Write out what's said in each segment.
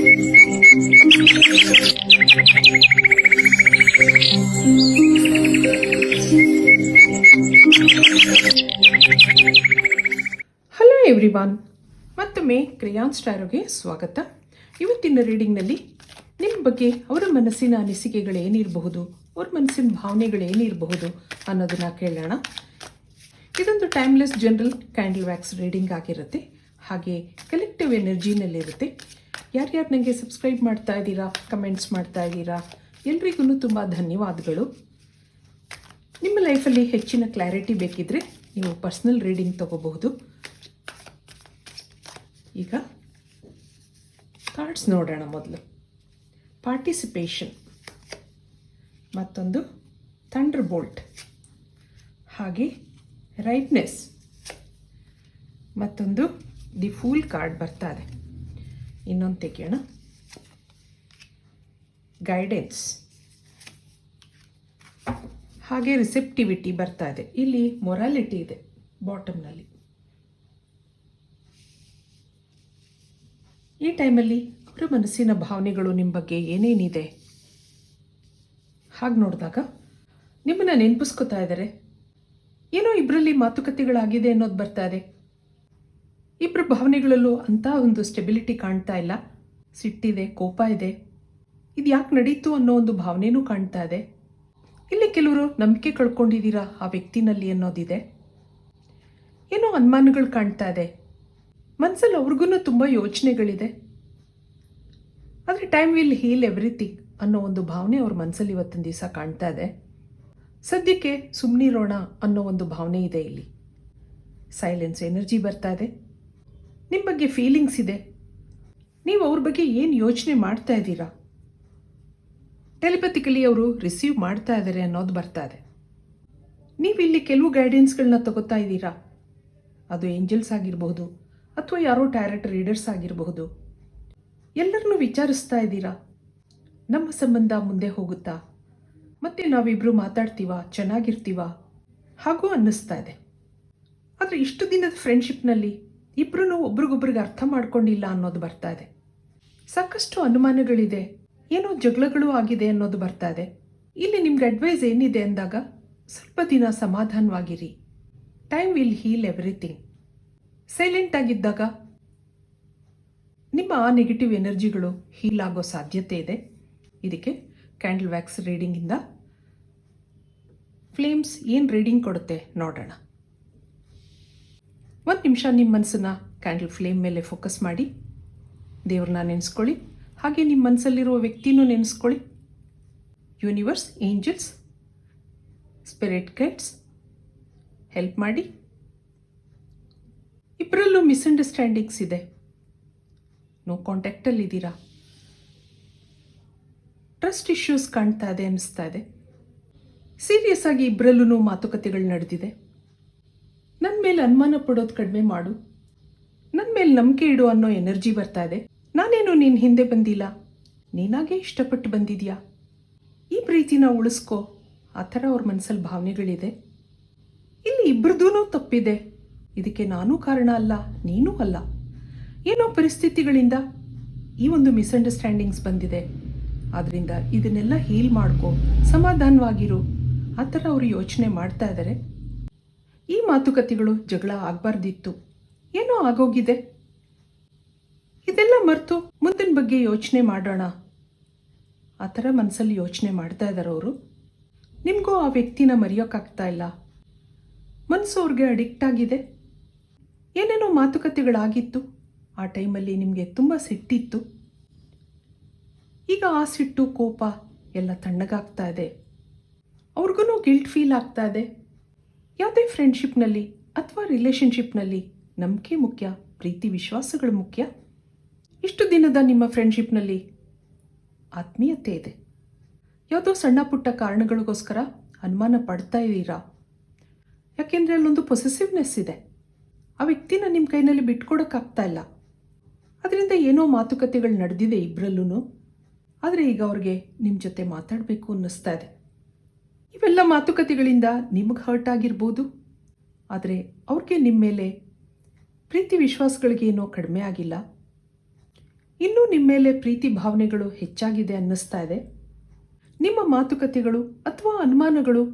Hello everyone ಮತ್ತೊಮ್ಮೆ ಕ್ರಿಯಾನ್ ಸ್ಟಾರೋಗೆ ಸ್ವಾಗತ. ಇವತ್ತಿನ ರೀಡಿಂಗ್ನಲ್ಲಿ ನಿಮ್ಮ ಬಗ್ಗೆ ಅವರ ಮನಸ್ಸಿನ ಅನಿಸಿಕೆಗಳೇನಿರಬಹುದು ಅವ್ರ ಮನಸ್ಸಿನ ಭಾವನೆಗಳೇನಿರಬಹುದು ಅನ್ನೋದನ್ನ ಕೇಳೋಣ. ಇದೊಂದು timeless general candle wax reading ಆಗಿರುತ್ತೆ. ಹಾಗೆ ಕಲೆಕ್ಟಿವ್ ಎನರ್ಜಿನಲ್ಲಿರುತ್ತೆ ಯಾರ್ಯಾರು ನನಗೆ ಸಬ್ಸ್ಕ್ರೈಬ್ ಮಾಡ್ತಾ ಇದ್ದೀರಾ ಕಮೆಂಟ್ಸ್ ಮಾಡ್ತಾ ಇದ್ದೀರಾ, ಎಲ್ರಿಗೂ ತುಂಬ ಧನ್ಯವಾದಗಳು. ನಿಮ್ಮ ಲೈಫಲ್ಲಿ ಹೆಚ್ಚಿನ ಕ್ಲಾರಿಟಿ ಬೇಕಿದ್ರೆ ನೀವು ಪರ್ಸ್ನಲ್ ರೀಡಿಂಗ್ ತಗೋಬಹುದು. ಈಗ ಕಾರ್ಡ್ಸ್ ನೋಡೋಣ ಮೊದಲು. ಪಾರ್ಟಿಸಿಪೇಷನ್ ಮತ್ತೊಂದು ಥಂಡರ್ ಬೋಲ್ಟ್ ಹಾಗೆ ರೈಟ್ನೆಸ್ ಮತ್ತೊಂದು ದಿ ಫೂಲ್ ಕಾರ್ಡ್ ಬರ್ತಾ ಇದೆ. ಇನ್ನೊಂದು ತೆಗೆಯೋಣ ಗೈಡೆನ್ಸ್ ಹಾಗೆ ರಿಸೆಪ್ಟಿವಿಟಿ ಬರ್ತಾ ಇದೆ. ಇಲ್ಲಿ ಮೊರಾಲಿಟಿ ಇದೆ ಬಾಟಮ್ನಲ್ಲಿ ಈ ಟೈಮಲ್ಲಿ ಅವರ ಮನಸ್ಸಿನ ಭಾವನೆಗಳು ನಿಮ್ಮ ಬಗ್ಗೆ ಏನೇನಿದೆ? ಹಾಗೆ ನೋಡಿದಾಗ ನಿಮ್ಮನ್ನು ನೆನಪಿಸ್ಕೊತಾ ಇದ್ದಾರೆ ಏನೋ ಇಬ್ಬರಲ್ಲಿ ಮಾತುಕತೆಗಳಾಗಿದೆ ಅನ್ನೋದು ಬರ್ತಾ ಇದೆ. ಇಬ್ಬರ ಭಾವನೆಗಳಲ್ಲೂ ಅಂಥ ಒಂದು ಸ್ಟೆಬಿಲಿಟಿ ಕಾಣ್ತಾ ಇಲ್ಲ. ಸಿಟ್ಟಿದೆ, ಕೋಪ ಇದೆ. ಇದು ಯಾಕೆ ನಡೀತು ಅನ್ನೋ ಒಂದು ಭಾವನೆನೂ ಕಾಣ್ತಾ ಇದೆ. ಇಲ್ಲಿ ಕೆಲವರು ನಂಬಿಕೆ ಕಳ್ಕೊಂಡಿದ್ದೀರಾ ಆ ವ್ಯಕ್ತಿನಲ್ಲಿ ಅನ್ನೋದಿದೆ. ಏನೋ ಅನುಮಾನಗಳು ಕಾಣ್ತಾ ಇದೆ. ಮನಸ್ಸಲ್ಲಿ ಅವ್ರಿಗೂ ತುಂಬ ಯೋಚನೆಗಳಿದೆ. ಆದರೆ ಟೈಮ್ ವಿಲ್ ಹೀಲ್ ಎವ್ರಿಥಿಂಗ್ ಅನ್ನೋ ಒಂದು ಭಾವನೆ ಅವ್ರ ಮನಸ್ಸಲ್ಲಿ ಇವತ್ತಿನ ದಿವಸ ಕಾಣ್ತಾ ಇದೆ. ಸದ್ಯಕ್ಕೆ ಸುಮ್ಮನಿರೋಣ ಅನ್ನೋ ಒಂದು ಭಾವನೆ ಇದೆ ಇಲ್ಲಿ. ಸೈಲೆನ್ಸ್ ಎನರ್ಜಿ ಬರ್ತಾ ಇದೆ. ನಿಮ್ಮ ಬಗ್ಗೆ ಫೀಲಿಂಗ್ಸ್ ಇದೆ. ನೀವು ಅವ್ರ ಬಗ್ಗೆ ಏನು ಯೋಚನೆ ಮಾಡ್ತಾ ಇದ್ದೀರಾ? ಟೆಲಿಪತಿಕಲಿ ಅವರು ರಿಸೀವ್ ಮಾಡ್ತಾ ಇದ್ದಾರೆ ಅನ್ನೋದು ಬರ್ತಾ ಇದೆ. ನೀವು ಇಲ್ಲಿ ಕೆಲವು ಗೈಡೆನ್ಸ್ಗಳನ್ನ ತಗೋತಾ ಇದ್ದೀರಾ? ಅದು ಏಂಜಲ್ಸ್ ಆಗಿರಬಹುದು ಅಥವಾ ಯಾರೋ ಟ್ಯಾರೆಟ್ ರೀಡರ್ಸ್ ಆಗಿರಬಹುದು. ಎಲ್ಲರನ್ನೂ ವಿಚಾರಿಸ್ತಾ ಇದ್ದೀರಾ? ನಮ್ಮ ಸಂಬಂಧ ಮುಂದೆ ಹೋಗುತ್ತಾ? ಮತ್ತೆ ನಾವಿಬ್ಬರು ಮಾತಾಡ್ತೀವ? ಚೆನ್ನಾಗಿರ್ತೀವ? ಹಾಗೂ ಅನ್ನಿಸ್ತಾ ಇದೆ. ಆದರೆ ಇಷ್ಟು ದಿನದ ಫ್ರೆಂಡ್ಶಿಪ್ನಲ್ಲಿ ಇಬ್ಬರೂ ಒಬ್ರಿಗೊಬ್ರಿಗೆ ಅರ್ಥ ಮಾಡ್ಕೊಂಡಿಲ್ಲ ಅನ್ನೋದು ಬರ್ತಾ ಇದೆ. ಸಾಕಷ್ಟು ಅನುಮಾನಗಳಿದೆ. ಏನೋ ಜಗಳಗಳು ಆಗಿದೆ ಅನ್ನೋದು ಬರ್ತಾ ಇದೆ. ಇಲ್ಲಿ ನಿಮ್ಗೆ ಅಡ್ವೈಸ್ ಏನಿದೆ ಅಂದಾಗ, ಸ್ವಲ್ಪ ದಿನ ಸಮಾಧಾನವಾಗಿರಿ. Time will heal everything silent ಆಗಿದ್ದಾಗ, ನಿಮ್ಮ ಆ ನೆಗೆಟಿವ್ ಎನರ್ಜಿಗಳು ಹೀಲ್ ಆಗೋ ಸಾಧ್ಯತೆ ಇದೆ. ಇದಕ್ಕೆ ಕ್ಯಾಂಡಲ್ ವ್ಯಾಕ್ಸ್ ರೀಡಿಂಗಿಂದ ಫ್ಲೇಮ್ಸ್ ಏನು ರೀಡಿಂಗ್ ಕೊಡುತ್ತೆ ನೋಡೋಣ. ಒಂದು ನಿಮಿಷ ನಿಮ್ಮ ಮನಸ್ಸನ್ನು ಕ್ಯಾಂಡಲ್ ಫ್ಲೇಮ್ ಮೇಲೆ ಫೋಕಸ್ ಮಾಡಿ. ದೇವ್ರನ್ನ ನೆನೆಸ್ಕೊಳ್ಳಿ. ಹಾಗೆ ನಿಮ್ಮ ಮನಸ್ಸಲ್ಲಿರುವ ವ್ಯಕ್ತಿನೂ ನೆನೆಸ್ಕೊಳ್ಳಿ. Universe angels spirit guides help ಮಾಡಿ. ಇಬ್ಬರಲ್ಲೂ ಮಿಸ್ಅಂಡರ್ಸ್ಟ್ಯಾಂಡಿಂಗ್ಸ್ ಇದೆ. ನೋ ಕಾಂಟ್ಯಾಕ್ಟಲ್ಲಿದ್ದೀರಾ ಟ್ರಸ್ಟ್ ಇಶ್ಯೂಸ್ ಕಾಣ್ತಾ ಇದೆ ಅನ್ನಿಸ್ತಾ ಇದೆ. ಸೀರಿಯಸ್ ಆಗಿ ಇಬ್ಬರಲ್ಲೂ ಮಾತುಕತೆಗಳು ನಡೆದಿದೆ. ಮೇಲೆ ಅನುಮಾನ ಪಡೋದು ಕಡಿಮೆ ಮಾಡು. ನನ್ನ ಮೇಲೆ ನಂಬಿಕೆ ಇಡು ಅನ್ನೋ ಎನರ್ಜಿ ಬರ್ತಾ ಇದೆ. ನಾನೇನು ನಿನ್ನ ಹಿಂದೆ ಬಂದಿಲ್ಲ? ನೀನಾಗೆ ಇಷ್ಟಪಟ್ಟು ಬಂದಿದ್ಯಾ? ಈ ಪ್ರೀತಿನ ಉಳಿಸ್ಕೋ. ಆ ಥರ ಅವ್ರ ಮನಸ್ಸಲ್ಲಿ ಭಾವನೆಗಳಿದೆ. ಇಲ್ಲಿ ಇಬ್ಬರದೂ ತಪ್ಪಿದೆ. ಇದಕ್ಕೆ ನಾನೂ ಕಾರಣ ಅಲ್ಲ, ನೀನೂ ಅಲ್ಲ. ಏನೋ ಪರಿಸ್ಥಿತಿಗಳಿಂದ ಈ ಒಂದು ಮಿಸ್ಅಂಡರ್ಸ್ಟ್ಯಾಂಡಿಂಗ್ಸ್ ಬಂದಿದೆ. ಆದ್ದರಿಂದ ಇದನ್ನೆಲ್ಲ ಹೀಲ್ ಮಾಡ್ಕೋ. ಸಮಾಧಾನವಾಗಿರು. ಆ ಥರ ಅವರು ಯೋಚನೆ ಮಾಡ್ತಾ ಇದ್ದಾರೆ ಈ ಮಾತುಕತೆಗಳು ಜಗಳ ಆಗಬಾರ್ದಿತ್ತು. ಏನೋ ಆಗೋಗಿದೆ? ಇದೆಲ್ಲ ಮರೆತು ಮುಂದಿನ ಬಗ್ಗೆ ಯೋಚನೆ ಮಾಡೋಣ. ಆ ಥರ ಮನಸ್ಸಲ್ಲಿ ಯೋಚನೆ ಮಾಡ್ತಾ ಇದ್ದಾರೆ ಅವರು. ನಿಮಗೂ ಆ ವ್ಯಕ್ತಿನ ಮರೆಯೋಕ್ಕಾಗ್ತಾ ಇಲ್ಲ. ಮನಸ್ಸು ಅವ್ರಿಗೆ ಅಡಿಕ್ಟ್ ಆಗಿದೆ. ಏನೇನೋ ಮಾತುಕತೆಗಳಾಗಿತ್ತು. ಆ ಟೈಮಲ್ಲಿ ನಿಮಗೆ ತುಂಬ ಸಿಟ್ಟಿತ್ತು. ಈಗ ಆ ಸಿಟ್ಟು, ಕೋಪ ಎಲ್ಲ ತಣ್ಣಗಾಗ್ತಾ ಇದೆ. ಅವ್ರಿಗೂ ಗಿಲ್ಟ್ ಫೀಲ್ ಆಗ್ತಾ ಇದೆ. ಯಾವುದೇ ಫ್ರೆಂಡ್ಶಿಪ್ನಲ್ಲಿ ಅಥವಾ ರಿಲೇಷನ್ಶಿಪ್ನಲ್ಲಿ ನಂಬಿಕೆ ಮುಖ್ಯ, ಪ್ರೀತಿ, ವಿಶ್ವಾಸಗಳು ಮುಖ್ಯ? ಇಷ್ಟು ದಿನದ ನಿಮ್ಮ ಫ್ರೆಂಡ್ಶಿಪ್ನಲ್ಲಿ ಆತ್ಮೀಯತೆ ಇದೆ. ಯಾವುದೋ ಸಣ್ಣ ಪುಟ್ಟ ಕಾರಣಗಳಿಗೋಸ್ಕರ ಅನುಮಾನ ಪಡ್ತಾ ಇದ್ದೀರಾ? ಯಾಕೆಂದರೆ ಅಲ್ಲೊಂದು ಪೊಸೆಸಿವ್ನೆಸ್ ಇದೆ. ಆ ವ್ಯಕ್ತಿನ ನಿಮ್ಮ ಕೈನಲ್ಲಿ ಬಿಟ್ಕೊಡೋಕ್ಕಾಗ್ತಾ ಇಲ್ಲ. ಅದರಿಂದ ಏನೋ ಮಾತುಕತೆಗಳು ನಡೆದಿದೆ ಇಬ್ಬರಲ್ಲೂ ಆದರೆ ಈಗ ಅವ್ರಿಗೆ ನಿಮ್ಮ ಜೊತೆ ಮಾತಾಡಬೇಕು ಅನ್ನಿಸ್ತಾ ಇದೆ. ಇವೆಲ್ಲ ಮಾತುಕತೆಗಳಿಂದ ನಿಮಗೆ ಹರ್ಟ್ ಆಗಿರ್ಬೋದು. ಆದರೆ ಅವ್ರಿಗೆ ನಿಮ್ಮ ಮೇಲೆ ಪ್ರೀತಿ ವಿಶ್ವಾಸಗಳಿಗೇನೋ ಕಡಿಮೆ ಆಗಿಲ್ಲ. ಇನ್ನೂ ನಿಮ್ಮ ಮೇಲೆ ಪ್ರೀತಿ ಭಾವನೆಗಳು ಹೆಚ್ಚಾಗಿದೆ ಅನ್ನಿಸ್ತಾ ಇದೆ. ನಿಮ್ಮ ಮಾತುಕತೆಗಳು ಅಥವಾ ಅನುಮಾನಗಳು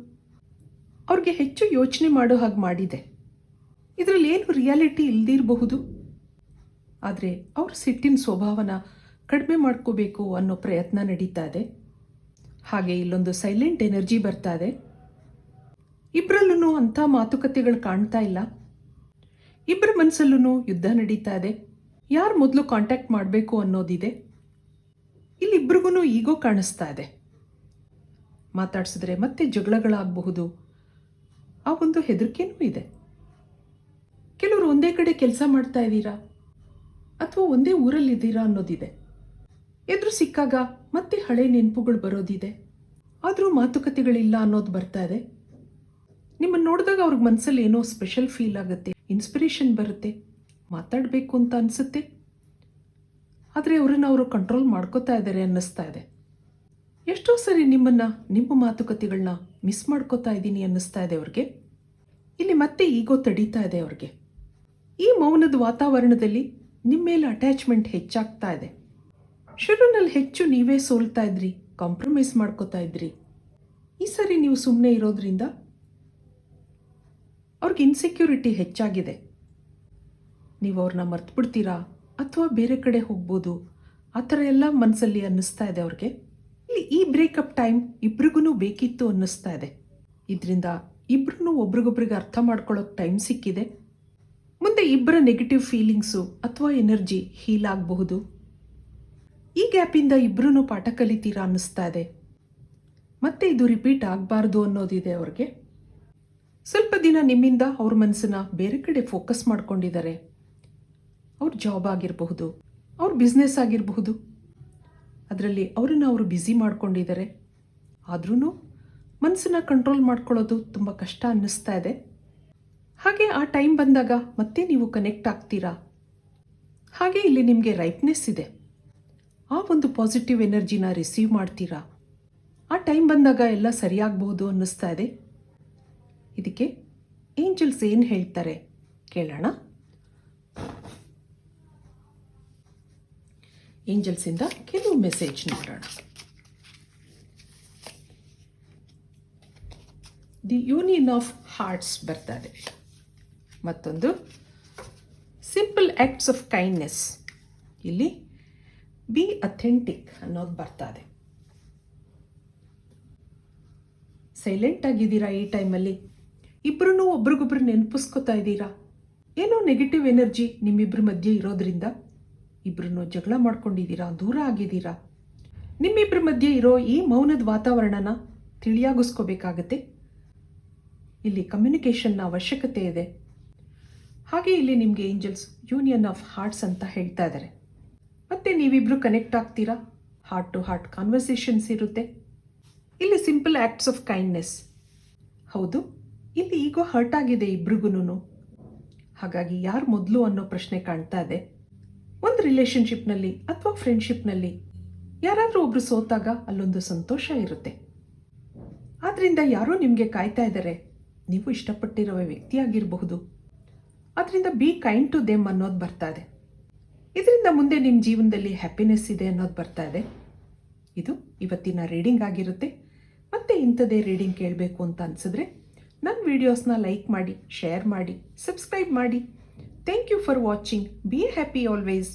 ಅವ್ರಿಗೆ ಹೆಚ್ಚು ಯೋಚನೆ ಮಾಡೋ ಹಾಗೆ ಮಾಡಿದೆ. ಇದರಲ್ಲಿ ಏನು ರಿಯಾಲಿಟಿ ಇಲ್ದಿರಬಹುದು. ಆದರೆ ಅವ್ರ ಸಿಟ್ಟಿನ ಸ್ವಭಾವನ ಕಡಿಮೆ ಮಾಡ್ಕೋಬೇಕು ಅನ್ನೋ ಪ್ರಯತ್ನ ನಡೀತಾ ಇದೆ. ಹಾಗೆ ಇಲ್ಲೊಂದು ಸೈಲೆಂಟ್ ಎನರ್ಜಿ ಬರ್ತಾ ಇದೆ. ಇಬ್ಬರಲ್ಲೂ ಅಂಥ ಮಾತುಕತೆಗಳು ಕಾಣ್ತಾ ಇಲ್ಲ. ಇಬ್ಬರ ಮನಸ್ಸಲ್ಲೂ ಯುದ್ಧ ನಡೀತಾ ಇದೆ. ಯಾರು ಮೊದಲು ಕಾಂಟ್ಯಾಕ್ಟ್ ಮಾಡಬೇಕು ಅನ್ನೋದಿದೆ. ಇಲ್ಲಿಬ್ರಿಗೂ ಈಗೋ ಕಾಣಿಸ್ತಾ ಇದೆ. ಮಾತಾಡಿಸಿದ್ರೆ ಮತ್ತೆ ಜಗಳಗಳಾಗಬಹುದು. ಆ ಒಂದು ಹೆದರಿಕೆನೂ ಇದೆ. ಕೆಲವರು ಒಂದೇ ಕಡೆ ಕೆಲಸ ಮಾಡ್ತಾ ಇದ್ದೀರಾ? ಅಥವಾ ಒಂದೇ ಊರಲ್ಲಿದ್ದೀರಾ ಅನ್ನೋದಿದೆ. ಎದುರು ಸಿಕ್ಕಾಗ ಮತ್ತೆ ಹಳೆ ನೆನಪುಗಳು ಬರೋದಿದೆ. ಆದರೂ ಮಾತುಕತೆಗಳಿಲ್ಲ ಅನ್ನೋದು ಬರ್ತಾ ಇದೆ. ನಿಮ್ಮನ್ನು ನೋಡಿದಾಗ ಅವ್ರಿಗೆ ಮನಸ್ಸಲ್ಲಿ ಏನೋ ಸ್ಪೆಷಲ್ ಫೀಲ್ ಆಗುತ್ತೆ ಇನ್ಸ್ಪಿರೇಷನ್ ಬರುತ್ತೆ, ಮಾತಾಡಬೇಕು ಅಂತ ಅನಿಸುತ್ತೆ. ಆದರೆ ಅವರನ್ನು ಅವರು ಕಂಟ್ರೋಲ್ ಮಾಡ್ಕೋತಾ ಇದ್ದಾರೆ ಅನ್ನಿಸ್ತಾ ಇದೆ. ಎಷ್ಟೋ ಸರಿ ನಿಮ್ಮನ್ನು, ನಿಮ್ಮ ಮಾತುಕತೆಗಳನ್ನ ಮಿಸ್ ಮಾಡ್ಕೋತಾ ಇದ್ದೀನಿ ಅನ್ನಿಸ್ತಾ ಇದೆ ಅವ್ರಿಗೆ. ಇಲ್ಲಿ ಮತ್ತೆ ಈಗೋ ತಡೀತಾ ಇದೆ ಅವ್ರಿಗೆ. ಈ ಮೌನದ ವಾತಾವರಣದಲ್ಲಿ ನಿಮ್ಮ ಮೇಲೆ ಅಟ್ಯಾಚ್ಮೆಂಟ್ ಹೆಚ್ಚಾಗ್ತಾ ಇದೆ. ಶುರುನಲ್ಲಿ ಹೆಚ್ಚು ನೀವೇ ಸೋಲ್ತಾ ಇದ್ರಿ ಕಾಂಪ್ರಮೈಸ್ ಮಾಡ್ಕೋತಾ ಇದ್ರಿ. ಈ ಸರಿ ನೀವು ಸುಮ್ಮನೆ ಇರೋದ್ರಿಂದ ಅವ್ರಿಗೆ ಇನ್ಸೆಕ್ಯೂರಿಟಿ ಹೆಚ್ಚಾಗಿದೆ. ನೀವು ಅವ್ರನ್ನ ಮರ್ತ್ಬಿಡ್ತೀರಾ ಅಥವಾ ಬೇರೆ ಕಡೆ ಹೋಗ್ಬೋದು? ಆ ಥರ ಎಲ್ಲ ಮನಸ್ಸಲ್ಲಿ ಅನ್ನಿಸ್ತಾ ಇದೆ ಅವ್ರಿಗೆ. ಇಲ್ಲಿ ಈ ಬ್ರೇಕಪ್ ಟೈಮ್ ಇಬ್ರಿಗೂ ಬೇಕಿತ್ತು ಅನ್ನಿಸ್ತಾ ಇದೆ. ಇದರಿಂದ ಇಬ್ರು ಒಬ್ರಿಗೊಬ್ರಿಗೆ ಅರ್ಥ ಮಾಡ್ಕೊಳ್ಳೋಕೆ ಟೈಮ್ ಸಿಕ್ಕಿದೆ. ಮುಂದೆ ಇಬ್ಬರ ನೆಗೆಟಿವ್ ಫೀಲಿಂಗ್ಸು ಅಥವಾ ಎನರ್ಜಿ ಹೀಲ್ ಆಗಬಹುದು. ಈ ಗ್ಯಾಪಿಂದ ಇಬ್ಬರೂ ಪಾಠ ಕಲಿತೀರಾ ಅನ್ನಿಸ್ತಾ ಇದೆ. ಮತ್ತೆ ಇದು ರಿಪೀಟ್ ಆಗಬಾರ್ದು ಅನ್ನೋದಿದೆ ಅವ್ರಿಗೆ. ಸ್ವಲ್ಪ ದಿನ ನಿಮ್ಮಿಂದ ಅವ್ರ ಮನಸ್ಸನ್ನ ಬೇರೆ ಕಡೆ ಫೋಕಸ್ ಮಾಡ್ಕೊಂಡಿದ್ದಾರೆ. ಅವ್ರ ಜಾಬ್ ಆಗಿರಬಹುದು, ಅವ್ರ ಬಿಸ್ನೆಸ್ ಆಗಿರಬಹುದು. ಅದರಲ್ಲಿ ಅವರನ್ನು ಅವರು ಬ್ಯುಸಿ ಮಾಡ್ಕೊಂಡಿದ್ದಾರೆ. ಆದ್ರೂ ಮನಸ್ಸನ್ನ ಕಂಟ್ರೋಲ್ ಮಾಡ್ಕೊಳ್ಳೋದು ತುಂಬ ಕಷ್ಟ ಅನ್ನಿಸ್ತಾ ಇದೆ. ಹಾಗೆ ಆ ಟೈಮ್ ಬಂದಾಗ ಮತ್ತೆ ನೀವು ಕನೆಕ್ಟ್ ಆಗ್ತೀರಾ? ಹಾಗೆ ಇಲ್ಲಿ ನಿಮಗೆ ರೈಟ್ನೆಸ್ ಇದೆ. ಆ ಒಂದು ಪಾಸಿಟಿವ್ ಎನರ್ಜಿನ ರಿಸೀವ್ ಮಾಡ್ತೀರಾ? ಆ ಟೈಮ್ ಬಂದಾಗ ಎಲ್ಲ ಸರಿಯಾಗಬಹುದು ಅನ್ನಿಸ್ತಾ ಇದೆ. ಇದಕ್ಕೆ ಏಂಜಲ್ಸ್ ಏನು ಹೇಳ್ತಾರೆ ಕೇಳೋಣ. ಏಂಜಲ್ಸಿಂದ ಕೆಲವು ಮೆಸೇಜ್ ನೋಡೋಣ. ದಿ ಯೂನಿಯನ್ ಆಫ್ ಹಾರ್ಟ್ಸ್ ಬರ್ತದೆ. ಮತ್ತೊಂದು ಸಿಂಪಲ್ ಆ್ಯಕ್ಟ್ಸ್ ಆಫ್ ಕೈಂಡ್ನೆಸ್ ಇಲ್ಲಿ ಬಿ ಅಥೆಂಟಿಕ್ ಅನ್ನೋದು ಬರ್ತದೆ. ಸೈಲೆಂಟ್ ಆಗಿದ್ದೀರಾ ಈ ಟೈಮಲ್ಲಿ ಇಬ್ಬರೂ ಒಬ್ರಿಗೊಬ್ರು ನೆನಪಿಸ್ಕೋತಾ ಇದ್ದೀರಾ? ಏನೋ ನೆಗೆಟಿವ್ ಎನರ್ಜಿ ನಿಮ್ಮಿಬ್ಬರ ಮಧ್ಯೆ ಇರೋದ್ರಿಂದ? ಇಬ್ಬರನ್ನು ಜಗಳ ಮಾಡ್ಕೊಂಡಿದ್ದೀರಾ? ದೂರ ಆಗಿದ್ದೀರಾ? ನಿಮ್ಮಿಬ್ಬರ ಮಧ್ಯೆ ಇರೋ ಈ ಮೌನದ ವಾತಾವರಣನ ತಿಳಿಯಾಗಿಸ್ಕೋಬೇಕಾಗತ್ತೆ. ಇಲ್ಲಿ ಕಮ್ಯುನಿಕೇಷನ್ನ ಅವಶ್ಯಕತೆ ಇದೆ. ಹಾಗೆ ಇಲ್ಲಿ ನಿಮಗೆ ಏಂಜಲ್ಸ್ ಯೂನಿಯನ್ ಆಫ್ ಹಾರ್ಟ್ಸ್ ಅಂತ ಹೇಳ್ತಾ ಇದ್ದಾರೆ. ಮತ್ತೆ ನೀವಿಬ್ರು ಕನೆಕ್ಟ್ ಆಗ್ತೀರಾ? ಹಾರ್ಟ್ ಟು ಹಾರ್ಟ್ ಕಾನ್ವರ್ಸೇಷನ್ಸ್ ಇರುತ್ತೆ. ಇಲ್ಲಿ ಸಿಂಪಲ್ ಆ್ಯಕ್ಟ್ಸ್ ಆಫ್ ಕೈಂಡ್ನೆಸ್ ಹೌದು, ಇಲ್ಲಿ ಈಗೋ ಹರ್ಟ್ ಆಗಿದೆ ಇಬ್ರಿಗೂ ಹಾಗಾಗಿ ಯಾರು ಮೊದಲು ಅನ್ನೋ ಪ್ರಶ್ನೆ ಕಾಣ್ತಾ ಇದೆ. ಒಂದು ರಿಲೇಷನ್ಶಿಪ್ನಲ್ಲಿ ಅಥವಾ ಫ್ರೆಂಡ್ಶಿಪ್ನಲ್ಲಿ ಯಾರಾದರೂ ಒಬ್ರು ಸೋತಾಗ ಅಲ್ಲೊಂದು ಸಂತೋಷ ಇರುತ್ತೆ. ಆದ್ದರಿಂದ ಯಾರೋ ನಿಮಗೆ ಕಾಯ್ತಾ ಇದ್ದಾರೆ ನೀವು ಇಷ್ಟಪಟ್ಟಿರೋ ವ್ಯಕ್ತಿಯಾಗಿರಬಹುದು ಅದರಿಂದ ಬಿ ಕೈಂಡ್ ಟು ದೆಮ್ ಅನ್ನೋದು ಬರ್ತಾ ಇದೆ. ಇದರಿಂದ ಮುಂದೆ ನಿಮ್ಮ ಜೀವನದಲ್ಲಿ ಹ್ಯಾಪಿನೆಸ್ ಇದೆ ಅನ್ನೋದು ಬರ್ತಾ ಇದೆ. ಇದು ಇವತ್ತಿನ ರೀಡಿಂಗ್ ಆಗಿರುತ್ತೆ. ಮತ್ತೆ ಇಂಥದೇ ರೀಡಿಂಗ್ ಕೇಳಬೇಕು ಅಂತ ಅನಿಸಿದ್ರೆ ನನ್ನ ವೀಡಿಯೋಸ್ನ ಲೈಕ್ ಮಾಡಿ ಶೇರ್ ಮಾಡಿ ಸಬ್ಸ್ಕ್ರೈಬ್ ಮಾಡಿ. Thank you for watching be happy always